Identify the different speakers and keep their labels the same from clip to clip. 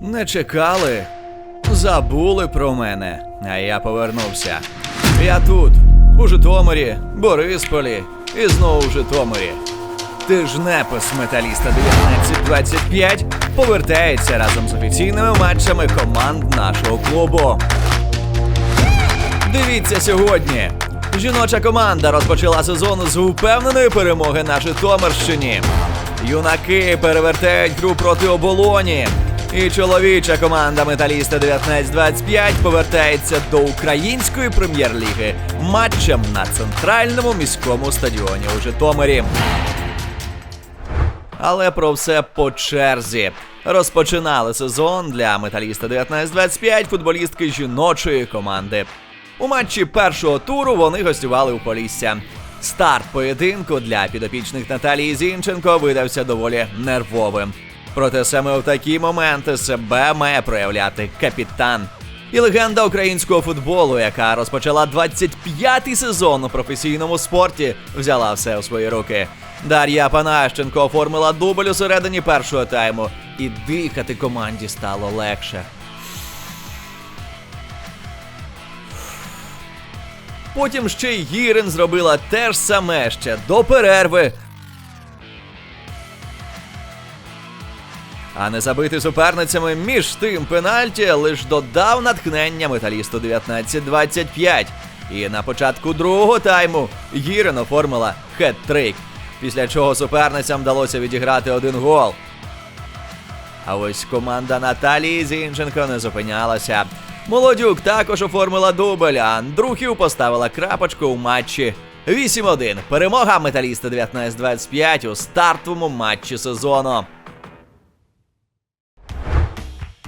Speaker 1: Не чекали, забули про мене, а я повернувся. Я тут, у Житомирі, Борисполі і знову в Житомирі. Тижнепис металіста 1925 повертається разом з офіційними матчами команд нашого клубу. Дивіться сьогодні. Жіноча команда розпочала сезон з впевненої перемоги на Житомирщині. Юнаки перевертають гру проти оболоні. І чоловіча команда металіста 1925 повертається до української прем'єр-ліги матчем на центральному міському стадіоні у Житомирі. Але про все по черзі. Розпочинали сезон для металіста 1925 футболістки жіночої команди. У матчі першого туру вони гостювали у Полісся. Старт поєдинку для підопічних Наталії Зінченко видався доволі нервовим. Проте саме в такі моменти себе має проявляти капітан. І легенда українського футболу, яка розпочала 25-й сезон у професійному спорті, взяла все у свої руки. Дар'я Панащенко оформила дубль у середині першого тайму, і дихати команді стало легше. Потім ще й Гірин зробила те ж саме ще до перерви. А не забити суперницями між тим пенальті лиш додав натхнення металісту 19-25. І на початку другого тайму Гірин оформила хет-трик, після чого суперницям вдалося відіграти один гол. А ось команда Наталії Зінченко не зупинялася. Молодюк також оформила дубль, а Андрухів поставила крапочку у матчі 8-1. Перемога металіста 19-25 у стартовому матчі сезону.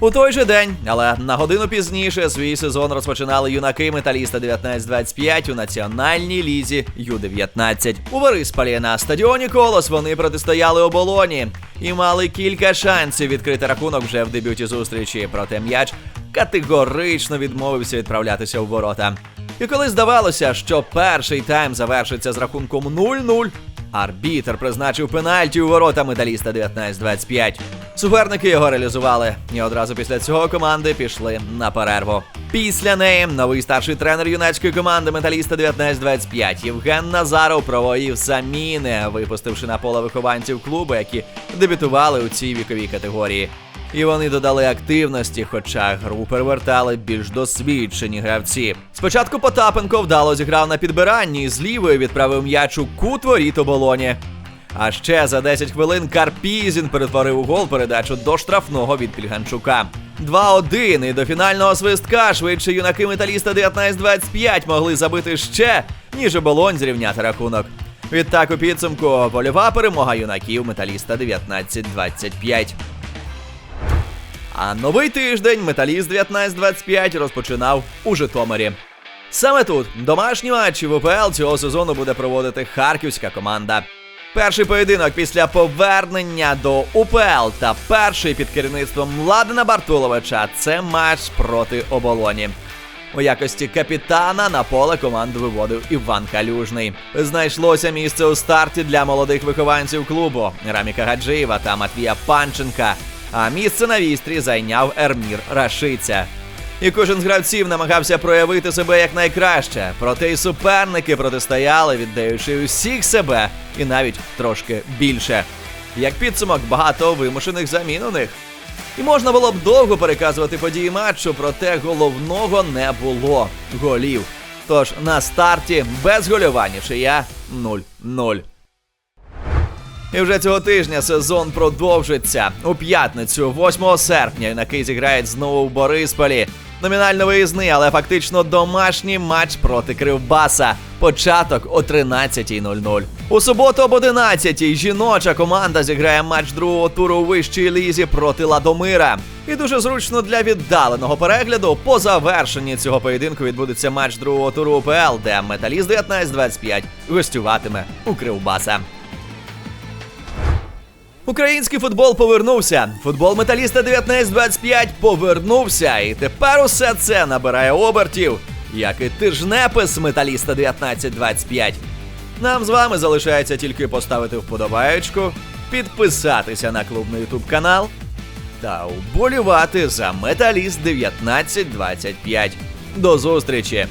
Speaker 1: У той же день, але на годину пізніше, свій сезон розпочинали юнаки металіста 1925 у національній лізі Ю-19. У Борисполі на стадіоні Колос вони протистояли оболоні і мали кілька шансів відкрити рахунок вже в дебюті зустрічі. Проте м'яч категорично відмовився відправлятися у ворота. І коли здавалося, що перший тайм завершиться з рахунком 0-0, арбітр призначив пенальті у ворота медаліста 19-25. Суперники його реалізували, і одразу після цього команди пішли на перерву. Після неї новий старший тренер юнацької команди металіста 19-25 Євген Назаров проводив заміни, випустивши на поле вихованців клубу, які дебютували у цій віковій категорії. І вони додали активності, хоча гру перевертали більш досвідчені гравці. Спочатку Потапенко вдало зіграв на підбиранні і з лівої відправив м'яч у кут воріт оболоні. А ще за 10 хвилин Карпізін перетворив у гол передачу до штрафного від Пільганчука. 2-1 і до фінального свистка швидше юнаки металіста 19-25 могли забити ще, ніж оболонь зрівняти рахунок. Відтак у підсумку польова перемога юнаків металіста 19-25. А новий тиждень металіст 1925 розпочинав у Житомирі. Саме тут домашні матчі в УПЛ цього сезону буде проводити харківська команда. Перший поєдинок після повернення до УПЛ та перший під керівництвом Младена Бартуловича це матч проти оболоні. У якості капітана на поле команду виводив Іван Калюжний. Знайшлося місце у старті для молодих вихованців клубу Раміка Гаджиєва та Матвія Панченка. А місце на вістрі зайняв Ермір Рашиця. І кожен з гравців намагався проявити себе як найкраще, проте й суперники протистояли, віддаючи усіх себе і навіть трошки більше. Як підсумок, багато вимушених замін у них. І можна було б довго переказувати події матчу, проте головного не було голів. Тож на старті без гольовання чия 0-0. І вже цього тижня сезон продовжиться. У п'ятницю, 8 серпня, юнаки зіграють знову в Борисполі. Номінально виїзний, але фактично домашній матч проти Кривбаса. Початок о 13.00. У суботу об 11.00 жіноча команда зіграє матч другого туру у вищій лізі проти Ладомира. І дуже зручно для віддаленого перегляду. По завершенні цього поєдинку відбудеться матч другого туру УПЛ, де металіст 19-25 гостюватиме у Кривбаса. Український футбол повернувся. Футбол металіста 1925 повернувся. І тепер усе це набирає обертів, як і тижнепис металіста 1925. Нам з вами залишається тільки поставити вподобаєчку, підписатися на клубний ютуб канал та вболівати за металіст 1925. До зустрічі!